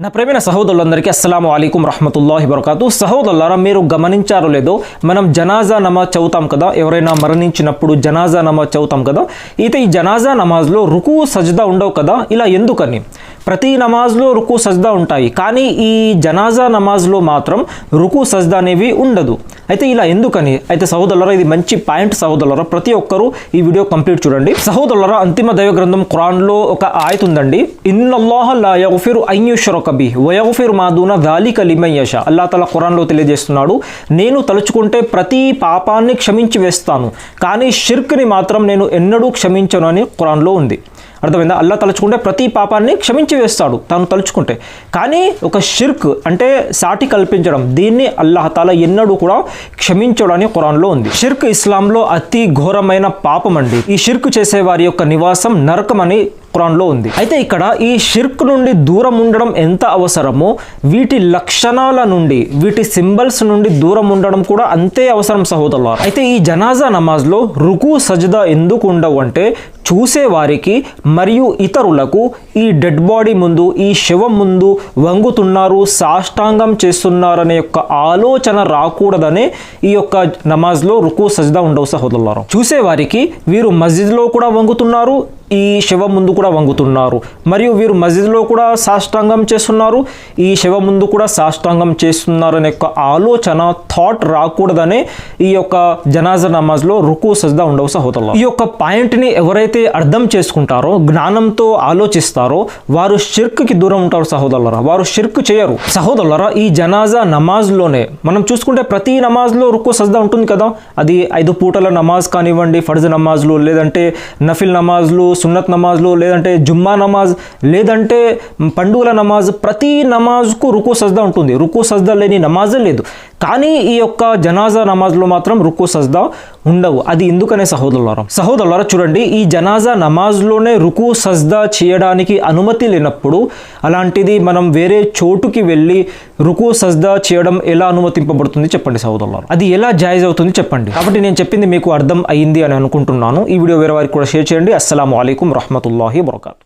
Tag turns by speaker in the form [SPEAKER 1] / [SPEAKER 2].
[SPEAKER 1] నా ప్రేమైన సహోదరులందరికీ అస్సలం అలైకుం రహమతుల్లాహి వరకాతు సహోదరులారా మీరు గమనించారో లేదో మనం జనాజా నమాజ్ చదువుతాం కదా ఎవరైనా మరణించినప్పుడు జనాజా నమాజ్ చదువుతాం కదా అయితే ఈ జనాజా నమాజ్లో రుకు సజ్దా ఉండవు కదా ఇలా ఎందుకని? ప్రతి నమాజ్లో రుకు సజ్దా ఉంటాయి. కానీ ఈ జనాజా నమాజ్లో మాత్రం రుకు సజ్దా అనేవి ఉండదు. అయితే ఇలా ఎందుకని? అయితే సహోదరులరా ఇది మంచి పాయింట్ సహోదరులరా. ప్రతి ఒక్కరూ ఈ వీడియో కంప్లీట్ చూడండి. సహోదరులరా అంతిమ దైవ గ్రంథం ఖురాన్లో ఒక ఆయత ఉందండి. ఇన్నల్లాహ లా యగ్ఫిరు అన్ బి వ మాదూన దాలిక లిమయ్యష అల్లా తల ఖురాన్లో తెలియజేస్తున్నాడు నేను తలుచుకుంటే ప్రతి పాపాన్ని క్షమించి వేస్తాను. కానీ షిర్క్ని మాత్రం నేను ఎన్నడూ క్షమించను అని ఖురాన్లో ఉంది. అర్థమైందా? అల్లా తలుచుకుంటే ప్రతి పాపాన్ని క్షమించి వేస్తాడు తాను తలుచుకుంటే. కానీ ఒక షిర్క్ అంటే సాటి కల్పించడం దీన్ని అల్లాహతాల ఎన్నడూ కూడా క్షమించడని ఖురాన్లో ఉంది. షిర్క్ ఇస్లాంలో అతి ఘోరమైన పాపం అండి. ఈ షిర్క్ చేసే వారి యొక్క నివాసం నరకం అని ఉంది. అయితే ఇక్కడ ఈ షిర్క్ నుండి దూరం ఉండడం ఎంత అవసరమో వీటి లక్షణాల నుండి వీటి సింబల్స్ నుండి దూరం ఉండడం కూడా అంతే అవసరం సహోదరులారా. అయితే ఈ జనాజా నమాజ్లో రుకు సజదా ఎందుకు ఉండవు అంటే చూసే వారికి మరియు ఇతరులకు ఈ డెడ్ బాడీ ముందు ఈ శవం ముందు వంగుతున్నారు సాష్టాంగం చేస్తున్నారనే యొక్క ఆలోచన రాకూడదనే ఈ యొక్క నమాజ్లో రుకు సజదా ఉండవు సహోదరులారు. చూసే వారికి వీరు మస్జిద్లో కూడా వంగుతున్నారు ఈ శవం ముందు కూడా వంగుతున్నారు. మరియు వీరు మస్జిద్లో కూడా సాష్టాంగం చేస్తున్నారు. ఈ శవం ముందు కూడా సాష్టాంగం చేస్తున్నారు అనే యొక్క ఆలోచన థాట్ రాకూడదనే ఈ యొక్క జనాజా నమాజ్లో రుకు సజ్దా ఉండవు సహోదరులు ఈ యొక్క పాయింట్ని ఎవరైతే అర్థం చేసుకుంటారో జ్ఞానంతో ఆలోచిస్తారో వారు షిర్క్కి దూరం ఉంటారు సహోదరులరా. వారు షిర్క్ చేయరు. సహోదరులరా ఈ జనాజా నమాజ్లోనే మనం చూసుకుంటే ప్రతి నమాజ్లో రుకు సజ్దా ఉంటుంది కదా. అది ఐదు పూటల నమాజ్ కానివ్వండి ఫర్జ్ నమాజ్లు లేదంటే నఫిల్ నమాజ్లు సున్నత్ నమాజ్లు లేదంటే జుమ్మా నమాజ్ లేదంటే పండుగల నమాజ్ ప్రతి నమాజ్కు రుకు సజ్దా ఉంటుంది. రుకు సజ్దా లేని నమాజే లేదు. కానీ ఈ యొక్క జనాజా నమాజ్లో మాత్రం రుక్కు సజ్దా ఉండవు. అది ఎందుకనే సహోదరులారా? సహోదరులారా చూడండి ఈ జనాజా నమాజ్లోనే రుకు సజ్దా చేయడానికి అనుమతి లేనప్పుడు అలాంటిది మనం వేరే చోటుకి వెళ్ళి రుకు సజ్దా చేయడం ఎలా అనుమతింపబడుతుంది చెప్పండి సహోదరులారా? అది ఎలా జాయిజ్ అవుతుంది చెప్పండి. కాబట్టి నేను చెప్పింది మీకు అర్థం అయింది అని అనుకుంటున్నాను. ఈ వీడియో వేరే వారికి కూడా షేర్ చేయండి. అస్సలం అయికం రహమతుల్లాహి వరకాతు